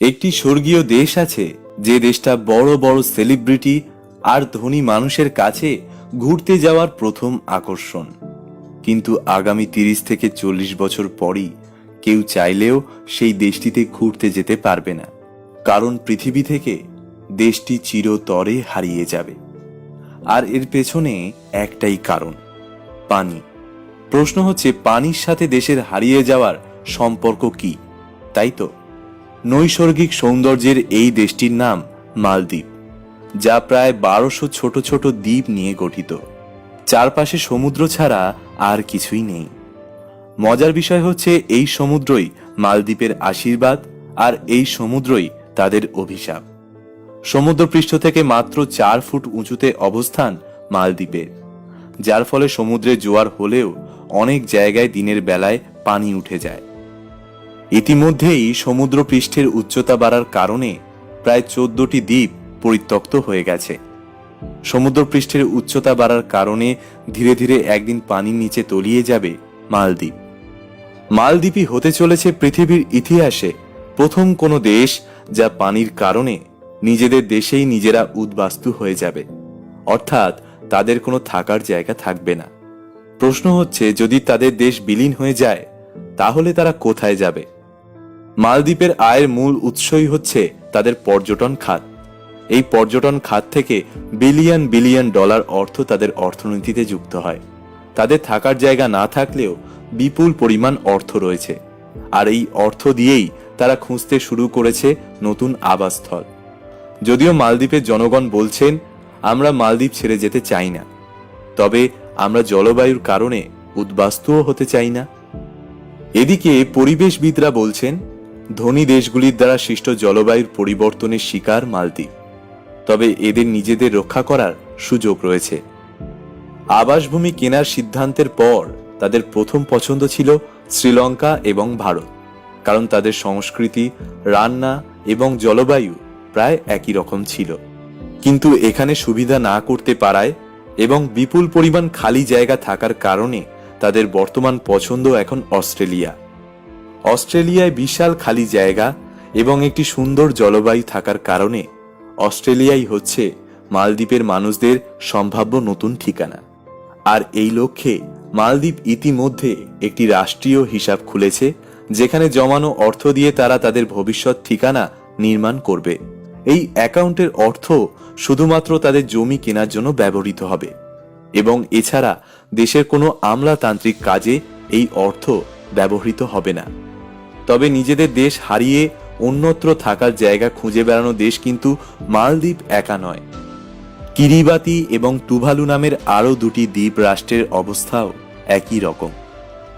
একটি স্বর্গীয় দেশ আছে, যে দেশটা বড় বড় সেলিব্রিটি আর ধনী মানুষের কাছে ঘুরতে যাওয়ার প্রথম আকর্ষণ। কিন্তু আগামী তিরিশ থেকে চল্লিশ বছর পরই কেউ চাইলেও সেই দেশটিতে ঘুরতে যেতে পারবে না। কারণ পৃথিবী থেকে দেশটি চিরতরে হারিয়ে যাবে। আর এর পেছনে একটাই কারণ, পানি। প্রশ্ন হচ্ছে, পানির সাথে দেশের হারিয়ে যাওয়ার সম্পর্ক কি, তাই তো? নৈসর্গিক সৌন্দর্যের এই দেশটির নাম মালদ্বীপ, যা প্রায় বারোশো ছোট ছোট দ্বীপ নিয়ে গঠিত। চারপাশে সমুদ্র ছাড়া আর কিছুই নেই। মজার বিষয় হচ্ছে এই সমুদ্রই মালদ্বীপের আশীর্বাদ আর এই সমুদ্রই তাদের অভিশাপ। সমুদ্রপৃষ্ঠ থেকে মাত্র চার ফুট উঁচুতে অবস্থান মালদ্বীপের, যার ফলে সমুদ্রে জোয়ার হলেও অনেক জায়গায় দিনের বেলায় পানি উঠে যায়। ইতিমধ্যেই সমুদ্র পৃষ্ঠের উচ্চতা বাড়ার কারণে প্রায় চোদ্দটি দ্বীপ পরিত্যক্ত হয়ে গেছে। সমুদ্র পৃষ্ঠের উচ্চতা বাড়ার কারণে ধীরে ধীরে একদিন পানির নিচে তলিয়ে যাবে মালদ্বীপ। মালদ্বীপই হতে চলেছে পৃথিবীর ইতিহাসে প্রথম কোনো দেশ যা পানির কারণে নিজেদের দেশেই নিজেরা উদ্বাস্তু হয়ে যাবে। অর্থাৎ তাদের কোনো থাকার জায়গা থাকবে না। প্রশ্ন হচ্ছে, যদি তাদের দেশ বিলীন হয়ে যায়, তাহলে তারা কোথায় যাবে? মালদ্বীপের আয়ের মূল উৎসই হচ্ছে তাদের পর্যটন খাত। এই পর্যটন খাত থেকে বিলিয়ন বিলিয়ন ডলার অর্থ তাদের অর্থনীতিতে যুক্ত হয়। তাদের থাকার জায়গা না থাকলেও বিপুল পরিমাণ অর্থ রয়েছে। আর এই অর্থ দিয়েই তারা খুঁজতে শুরু করেছে নতুন আবাসস্থল। যদিও মালদ্বীপের জনগণ বলছেন, আমরা মালদ্বীপ ছেড়ে যেতে চাই না। তবে আমরা জলবায়ুর কারণে উদ্বাস্তুও হতে চাই না। এদিকে পরিবেশবিদরা বলছেন ধনী দেশগুলির দ্বারা সৃষ্ট জলবায়ুর পরিবর্তনের শিকার মালদ্বীপ। তবে এদের নিজেদের রক্ষা করার সুযোগ রয়েছে। আবাসভূমি কেনার সিদ্ধান্তের পর তাদের প্রথম পছন্দ ছিল শ্রীলঙ্কা এবং ভারত, কারণ তাদের সংস্কৃতি, রান্না এবং জলবায়ু প্রায় একই রকম ছিল। কিন্তু এখানে সুবিধা না করতে পারায় এবং বিপুল পরিমাণ খালি জায়গা থাকার কারণে তাদের বর্তমান পছন্দ এখন অস্ট্রেলিয়া। অস্ট্রেলিয়ায় বিশাল খালি জায়গা এবং একটি সুন্দর জলবায়ু থাকার কারণে অস্ট্রেলিয়াই হচ্ছে মালদ্বীপের মানুষদের সম্ভাব্য নতুন ঠিকানা। আর এই লক্ষ্যে মালদ্বীপ ইতিমধ্যে একটি রাষ্ট্রীয় হিসাব খুলেছে, যেখানে জমানো অর্থ দিয়ে তারা তাদের ভবিষ্যৎ ঠিকানা নির্মাণ করবে। এই অ্যাকাউন্টের অর্থ শুধুমাত্র তাদের জমি কেনার জন্য ব্যবহৃত হবে এবং এছাড়া দেশের কোনো আমলাতান্ত্রিক কাজে এই অর্থ ব্যবহৃত হবে না। তবে নিজেদের দেশ হারিয়ে অন্যত্র থাকার জায়গা খুঁজে বেড়ানো দেশ কিন্তু মালদ্বীপ একা নয়। কিরিবাতি এবং টুভালু নামের আরও দুটি দ্বীপ রাষ্ট্রের অবস্থাও একই রকম।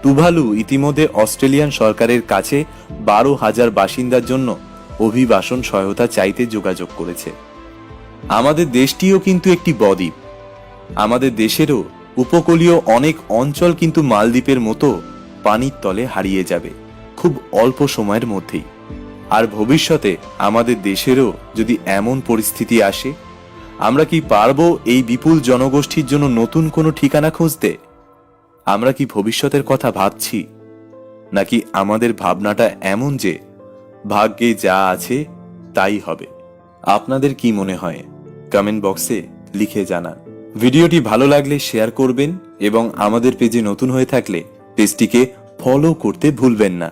টুভালু ইতিমধ্যে অস্ট্রেলিয়ান সরকারের কাছে বারো হাজার বাসিন্দার জন্য অভিবাসন সহায়তা চাইতে যোগাযোগ করেছে। আমাদের দেশটিও কিন্তু একটি বদ্বীপ। আমাদের দেশেরও উপকূলীয় অনেক অঞ্চল কিন্তু মালদ্বীপের মতো পানির তলে হারিয়ে যাবে। খুব অল্প সময়ের মধ্যেই। আর ভবিষ্যতে আমাদের দেশেরও যদি এমন পরিস্থিতি আসে, আমরা কি পারব এই বিপুল জনগোষ্ঠীর জন্য নতুন কোনো ঠিকানা খুঁজতে? আমরা কি ভবিষ্যতের কথা ভাবছি? নাকি আমাদের ভাবনাটা এমন যে, ভাগ্যে যা আছে তাই হবে? আপনাদের কি মনে হয়? কমেন্ট বক্সে লিখে জানান। ভিডিওটি ভালো লাগলে শেয়ার করবেন এবং আমাদের পেজে নতুন হয়ে থাকলে পেজটিকে ফলো করতে ভুলবেন না।